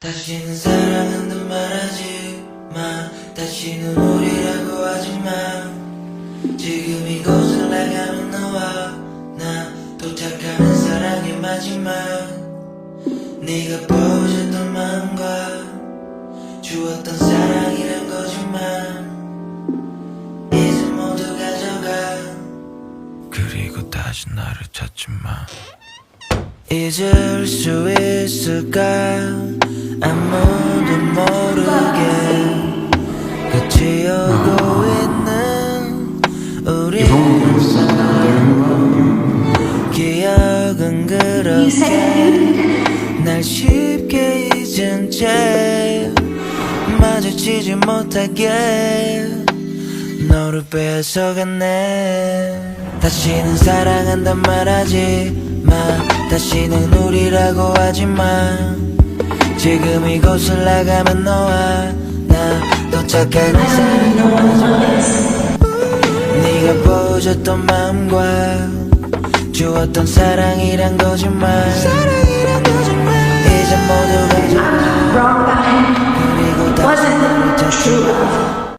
다시는 사랑한단 말하지 마. 다시는 우리라고 하지 마. 지금 이곳을 나가는 너와 나 도착하는 사랑의 마지막. 네가 보여줬던 마음과 주었던 사랑이란 거짓말 이제 모두 가져가. 그리고 다시 나를 찾지 마. 잊을 수 있을까 기억은 그렇게 날 쉽게 잊은 채 마주치지 못하게 너를 뺏어갔네. 다시는 사랑한단 말하지 마. 다시는 우리라고 하지 마. 지금 이곳을 나가면 너와 나 도착하는 사람 부서졌던 마음과 주었던 사랑이란 거짓말. 사랑이란 거짓말. 이제 모두 가져 그리고 다 Wasn't true.